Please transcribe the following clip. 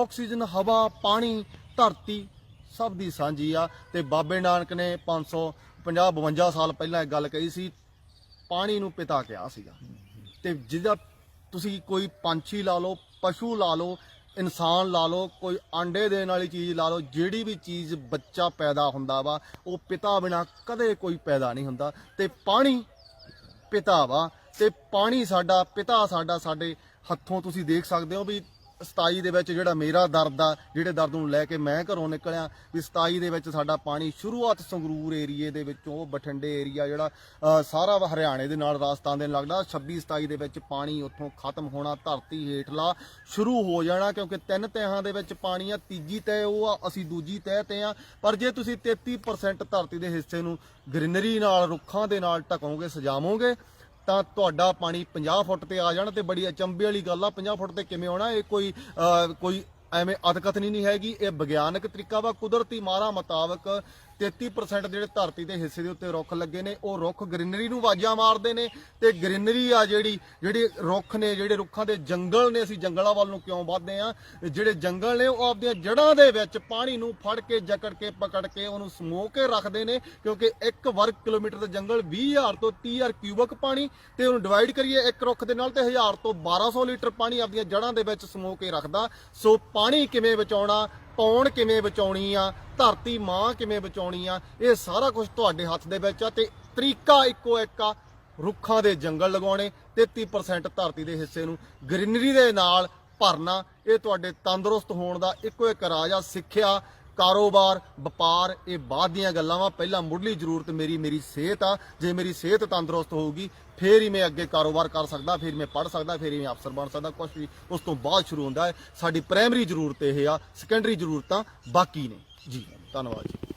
Oxygen, ਹਵਾ, ਪਾਣੀ, ਧਰਤੀ ਸਭ ਦੀ ਸਾਂਝੀ ਆ। ਤੇ ਬਾਬੇ ਨਾਨਕ ਨੇ 550 52 ਸਾਲ ਪਹਿਲਾਂ ਇਹ ਗੱਲ ਕਹੀ ਸੀ, ਪਾਣੀ ਨੂੰ ਪਿਤਾ ਕਿਹਾ ਸੀਗਾ। ਤੇ ਜਿਹਦਾ ਤੁਸੀਂ ਕੋਈ ਪੰਛੀ ਲਾ ਲਓ, ਪਸ਼ੂ ਲਾ ਲਓ, ਇਨਸਾਨ ਲਾ ਲਓ, ਕੋਈ ਆਂਡੇ ਦੇਣ ਵਾਲੀ ਚੀਜ਼ ਲਾ ਲਓ, ਜਿਹੜੀ ਵੀ ਚੀਜ਼ ਬੱਚਾ ਪੈਦਾ ਹੁੰਦਾ ਵਾ, ਉਹ ਪਿਤਾ ਬਿਨਾ ਕਦੇ ਕੋਈ ਪੈਦਾ ਨਹੀਂ ਹੁੰਦਾ। ਤੇ ਪਾਣੀ ਪਿਤਾ ਵਾ, ਤੇ ਪਾਣੀ ਸਾਡਾ, ਪਿਤਾ ਸਾਡਾ ਸਾਡੇ ਹੱਥੋਂ ਤੁਸੀਂ ਦੇਖ ਸਕਦੇ ਹੋ ਵੀ 27 ਦੇ ਵਿੱਚ ਜਿਹੜਾ ਮੇਰਾ ਦਰਦ ਆ, ਜਿਹੜੇ ਦਰਦ ਨੂੰ ਲੈ ਕੇ ਮੈਂ ਘਰੋਂ ਨਿਕਲਿਆ, ਵੀ 27 ਦੇ ਵਿੱਚ ਸਾਡਾ ਪਾਣੀ ਸ਼ੁਰੂਆਤ ਸੰਗਰੂਰ ਏਰੀਏ ਦੇ ਵਿੱਚੋਂ ਉਹ ਬਠਿੰਡੇ ਏਰੀਆ ਜਿਹੜਾ ਸਾਰਾ ਹਰਿਆਣੇ ਦੇ ਨਾਲ ਰਾਜਸਥਾਨ ਦੇ ਲੱਗਦਾ 26 27 ਦੇ ਵਿੱਚ ਪਾਣੀ ਉੱਥੋਂ ਖਤਮ ਹੋਣਾ, ਧਰਤੀ ਹੇਠਲਾ ਸ਼ੁਰੂ ਹੋ ਜਾਣਾ, ਕਿਉਂਕਿ ਤਿੰਨ ਤਹਿਾਂ ਦੇ ਵਿੱਚ ਪਾਣੀ ਆ, ਤੀਜੀ ਤਹਿ ਉਹ ਆ, ਅਸੀਂ ਦੂਜੀ ਤਹਿ ਤੇ ਆ, ਪਰ ਜੇ ਤੁਸੀਂ 33% ਧਰਤੀ ਦੇ ਹਿੱਸੇ ਨੂੰ ਗ੍ਰੀਨਰੀ ਨਾਲ, ਰੁੱਖਾਂ ਦੇ ਨਾਲ ਢਕੋਗੇ, ਸਜਾਵੋਗੇ ਤਾਂ ਤੁਹਾਡਾ ਪਾਣੀ 50 ਫੁੱਟ ਤੇ ਆ ਜਾਣਾ ਤੇ ਬੜੀ ਅਚੰਭੇ ਵਾਲੀ ਗੱਲ ਆ। 50 ਫੁੱਟ ਤੇ ਕਿਵੇਂ ਆਉਣਾ? ਇਹ ਕੋਈ ਕੋਈ ਐਵੇਂ ਅਦਕਥਨੀ ਨਹੀਂ ਹੈਗੀ। ਇਹ ਵਿਗਿਆਨਕ ਤਰੀਕਾ ਵਾ। ਕੁਦਰਤੀ ਮਾਰਾ ਮੁਤਾਬਕ 33% ਜਿਹੜੇ ਧਰਤੀ ਦੇ ਹਿੱਸੇ ਦੇ ਉੱਤੇ ਰੁੱਖ ਲੱਗੇ ਨੇ, ਉਹ ਰੁੱਖ ਗ੍ਰੀਨਰੀ ਨੂੰ ਵਾਜਾਂ ਮਾਰਦੇ ਨੇ ਤੇ ਗ੍ਰੀਨਰੀ ਆ ਜਿਹੜੀ, ਜਿਹੜੇ ਰੁੱਖ ਨੇ, ਜਿਹੜੇ ਰੁੱਖਾਂ ਦੇ ਜੰਗਲ ਨੇ, ਅਸੀਂ ਜੰਗਲਾਂ ਵੱਲ ਨੂੰ ਕਿਉਂ ਵੱਧਦੇ ਆ ਜਿਹੜੇ ਜੰਗਲ ਨੇ, ਉਹ ਆਪਦੀਆਂ ਜੜ੍ਹਾਂ ਦੇ ਵਿੱਚ ਪਾਣੀ ਨੂੰ ਫੜ ਕੇ, ਜਕੜ ਕੇ, ਪਕੜ ਕੇ ਉਹਨੂੰ ਸਮੋ ਕੇ ਰੱਖਦੇ ਨੇ, ਕਿਉਂਕਿ 1 ਵਰਗ ਕਿਲੋਮੀਟਰ ਦਾ ਜੰਗਲ 20000 ਤੋਂ 30000 ਕਿਊਬਿਕ ਪਾਣੀ ਤੇ ਉਹਨੂੰ ਡਿਵਾਈਡ ਕਰੀਏ ਇੱਕ ਰੁੱਖ ਦੇ ਨਾਲ ਤੇ 1000 ਤੋਂ 1200 ਲੀਟਰ ਪਾਣੀ ਆਪਦੀਆਂ ਜੜ੍ਹਾਂ ਦੇ ਵਿੱਚ ਸਮੋ ਕੇ ਰੱਖਦਾ। ਸੋ ਪਾਣੀ ਕਿਵੇਂ ਬਚਾਉਣਾ? ਪੌਣ ਕਿਵੇਂ ਬਚਾਉਣੀ ਆ, ਧਰਤੀ ਮਾਂ ਕਿਵੇਂ ਬਚਾਉਣੀ ਆ, ਇਹ ਸਾਰਾ ਕੁਝ ਤੁਹਾਡੇ ਹੱਥ ਦੇ ਵਿੱਚ ਆ ਤੇ ਤਰੀਕਾ ਇੱਕੋ ਇੱਕ ਆ, ਰੁੱਖਾਂ ਦੇ ਜੰਗਲ ਲਗਾਉਣੇ 33% ਧਰਤੀ ਦੇ ਹਿੱਸੇ ਨੂੰ ਗ੍ਰੀਨਰੀ ਦੇ ਨਾਲ ਭਰਨਾ, ਇਹ ਤੁਹਾਡੇ ਤੰਦਰੁਸਤ ਹੋਣ ਦਾ ਇੱਕੋ ਇੱਕ ਰਾਜ ਆ, ਸਿੱਖਿਆ ਕਾਰੋਬਾਰ, ਵਪਾਰ, ਇਹ ਬਾਅਦ ਦੀਆਂ ਗੱਲਾਂ ਵਾ। ਪਹਿਲਾਂ ਮੁੱਢਲੀ ਜ਼ਰੂਰਤ ਮੇਰੀ ਮੇਰੀ ਸਿਹਤ ਆ। ਜੇ ਮੇਰੀ ਸਿਹਤ ਤੰਦਰੁਸਤ ਹੋਊਗੀ, ਫੇਰ ਹੀ ਮੈਂ ਅੱਗੇ ਕਾਰੋਬਾਰ ਕਰ ਸਕਦਾ, ਫਿਰ ਮੈਂ ਪੜ੍ਹ ਸਕਦਾ, ਫਿਰ ਹੀ ਮੈਂ ਅਫਸਰ ਬਣ ਸਕਦਾ ਕੁਝ ਵੀ। ਉਸ ਤੋਂ ਬਾਅਦ ਸ਼ੁਰੂ ਹੁੰਦਾ ਹੈ। ਸਾਡੀ ਪ੍ਰਾਇਮਰੀ ਜ਼ਰੂਰਤ ਇਹ ਆ ਸੈਕੰਡਰੀ ਜ਼ਰੂਰਤਾਂ ਬਾਕੀ ਨੇ। ਜੀ, ਧੰਨਵਾਦ ਜੀ।